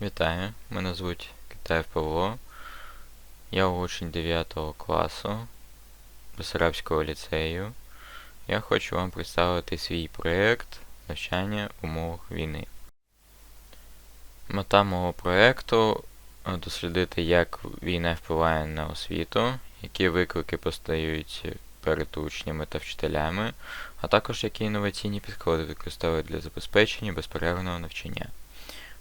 Вітаю, мене звуть Китаєв Павло. Я учень 9 класу Бесарабського ліцею. Я хочу вам представити свій проєкт навчання в умовах війни. Мета мого проєкту дослідити, як війна впливає на освіту, які виклики постають перед учнями та вчителями, а також які інноваційні підходи використовують для забезпечення безперервного навчання.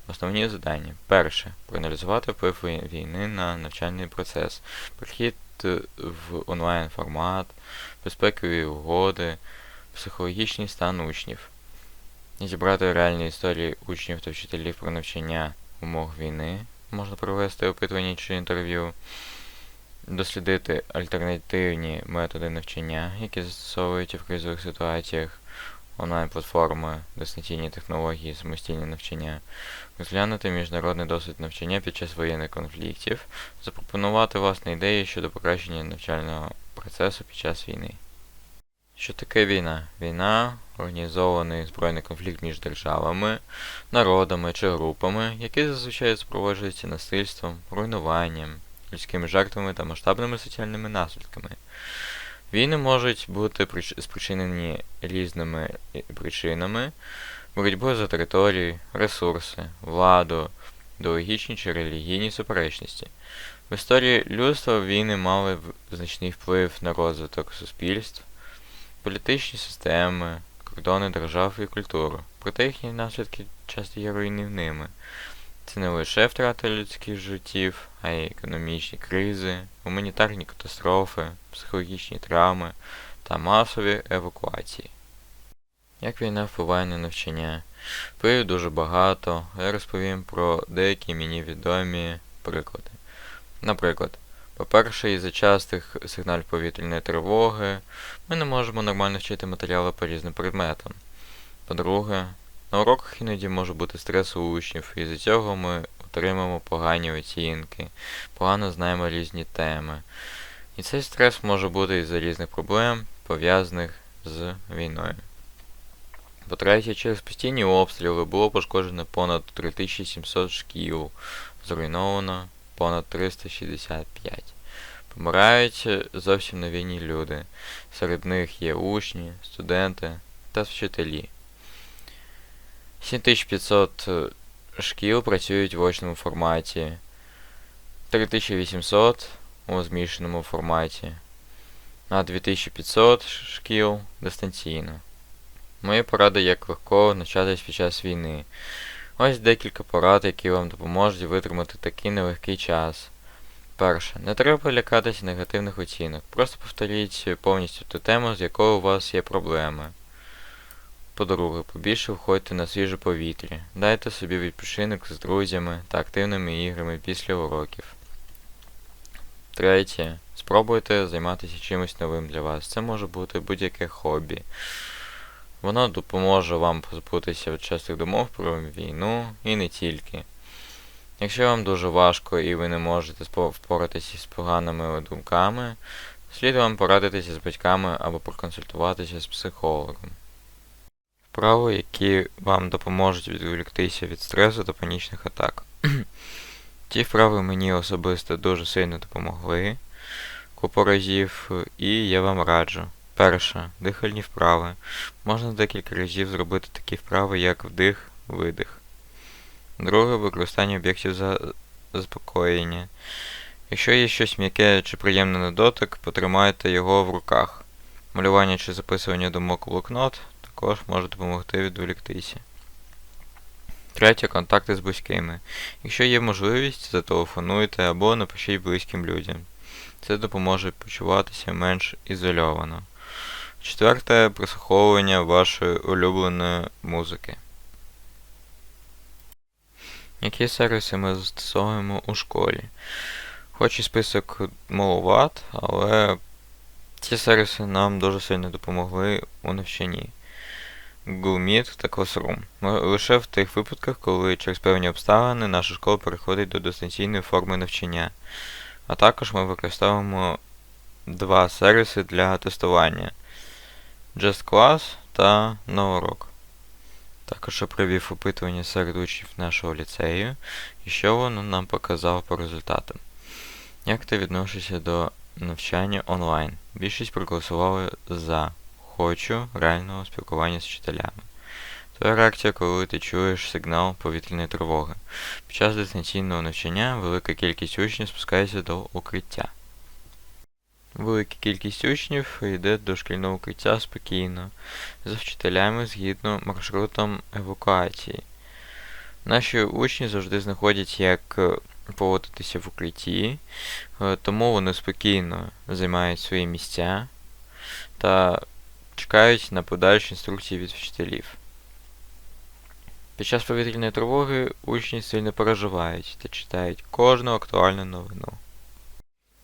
Основні завдання. Перше. Проаналізувати вплив війни на навчальний процес, перехід е, в онлайн формат, безпекові угоди, психологічний стан учнів. Зібрати реальні історії учнів та вчителів про навчання в умовах війни. Можна провести опитування чи інтерв'ю, дослідити альтернативні методи навчання, які застосовуються в кризових ситуаціях, онлайн-платформи, дистанційні технології, самостійне навчання, розглянути міжнародний досвід навчання під час воєнних конфліктів, запропонувати власні ідеї щодо покращення навчального процесу під час війни. Що таке війна? Війна організований збройний конфлікт між державами, народами чи групами, який зазвичай супроводжується насильством, руйнуванням, людськими жертвами та масштабними соціальними наслідками. Війни можуть бути прич- спричинені різними причинами, боротьбою за території, ресурси, владу, ідеологічні чи релігійні суперечності. В історії людства війни мали значний вплив на розвиток суспільств, політичні системи, кордони держав і культуру. Проте їхні наслідки часто є руйнівними. Це не лише втрата людських життів, а й економічні кризи, гуманітарні катастрофи, психологічні травми та масові евакуації. Як війна впливає на навчання? Впливів дуже багато, я розповім про деякі мені відомі приклади. Наприклад, по-перше, із-за частих сигналів повітряної тривоги ми не можемо нормально вчити матеріали по різним предметам. По-друге, на уроках іноді може бути стрес у учнів, і з-за цього ми отримаємо погані оцінки, погано знаємо різні теми. І цей стрес може бути із-за різних проблем, пов'язаних з війною. По-третє, через постійні обстріли було пошкоджено понад 3700 шкіл, зруйновано понад 365. Помирають зовсім невинні люди. Серед них є учні, студенти та вчителі. 7500 шкіл працюють в очному форматі, 3800 у змішаному форматі, а 2500 шкіл дистанційно. Мої поради, як легко навчатись під час війни. Ось декілька порад, які вам допоможуть витримати такий нелегкий час. Перше. Не треба лякатися негативних оцінок. Просто повторіть повністю ту тему, з якою у вас є проблеми. По-друге, побільше входьте на свіже повітря. Дайте собі відпочинок з друзями та активними іграми після уроків. Третє. Спробуйте займатися чимось новим для вас. Це може бути будь-яке хобі. Воно допоможе вам позбутися від частих думок про війну і не тільки. Якщо вам дуже важко і ви не можете впоратися з поганими думками, слід вам порадитися з батьками або проконсультуватися з психологом. Вправи, які вам допоможуть відволіктися від стресу та панічних атак. Ті вправи мені особисто дуже сильно допомогли купу разів, і я вам раджу. Перше. Дихальні вправи. Можна декілька разів зробити такі вправи, як вдих, видих. Друге використання об'єктів за заспокоєння. Якщо є щось м'яке чи приємне на дотик, потримайте його в руках. Малювання чи записування думок у блокнот також може допомогти відволіктися. Третє контакти з близькими. Якщо є можливість, зателефонуйте або напишіть близьким людям. Це допоможе почуватися менш ізольовано. Четверте прослуховування вашої улюбленої музики. Які сервіси ми застосовуємо у школі? Хоч і список маловат, але ці сервіси нам дуже сильно допомогли у навчанні. Google та Classroom. Лише в тих випадках, коли через певні обставини наша школа переходить до дистанційної форми навчання. А також ми використовуємо два сервіси для тестування. JustClass та Nourok. Також я провів опитування серед учнів нашого ліцею, і що воно нам показало по результатам. Як ти відносишся до навчання онлайн? Більшість проголосували за хочу реального спілкування з вчителями. Твоя реакція, коли ти чуєш сигнал повітряної тривоги. Під час дистанційного навчання велика кількість учнів спускається до укриття. Велика кількість учнів йде до шкільного укриття спокійно, за вчителями згідно маршрутом евакуації. Наші учні завжди знаходять, як поводитися в укритті, е, тому вони спокійно займають свої місця та чекають на подальші інструкції від вчителів. Під час повітряної тривоги учні сильно переживають та читають кожну актуальну новину.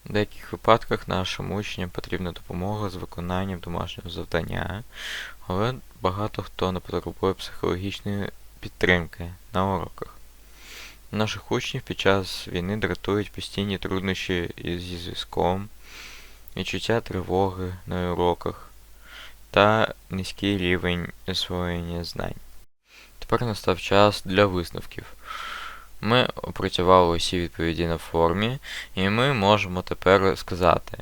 В деяких випадках нашим учням потрібна допомога з виконанням домашнього завдання, але багато хто не потребує психологічної підтримки на уроках. Наших учнів під час війни дратують постійні труднощі зі зв'язком, відчуття тривоги на уроках та низький рівень освоєння знань. Тепер настав час для висновків. Ми опрацювали усі відповіді на формі, і ми можемо тепер сказати.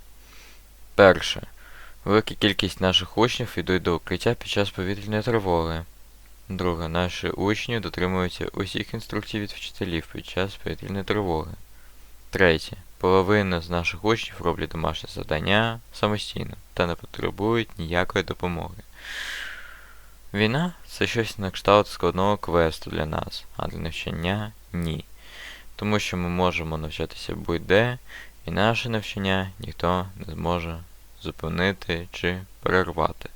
Перше. Велика кількість наших учнів йдуть до укриття під час повітряної тривоги. Друге. Наші учні дотримуються усіх інструкцій від вчителів під час повітряної тривоги. Третє. Половина з наших учнів роблять домашнє завдання самостійно та не потребують ніякої допомоги. Війна це щось на кшталт складного квесту для нас, а для навчання ні. Тому що ми можемо навчатися будь-де, і наше навчання ніхто не зможе зупинити чи перервати.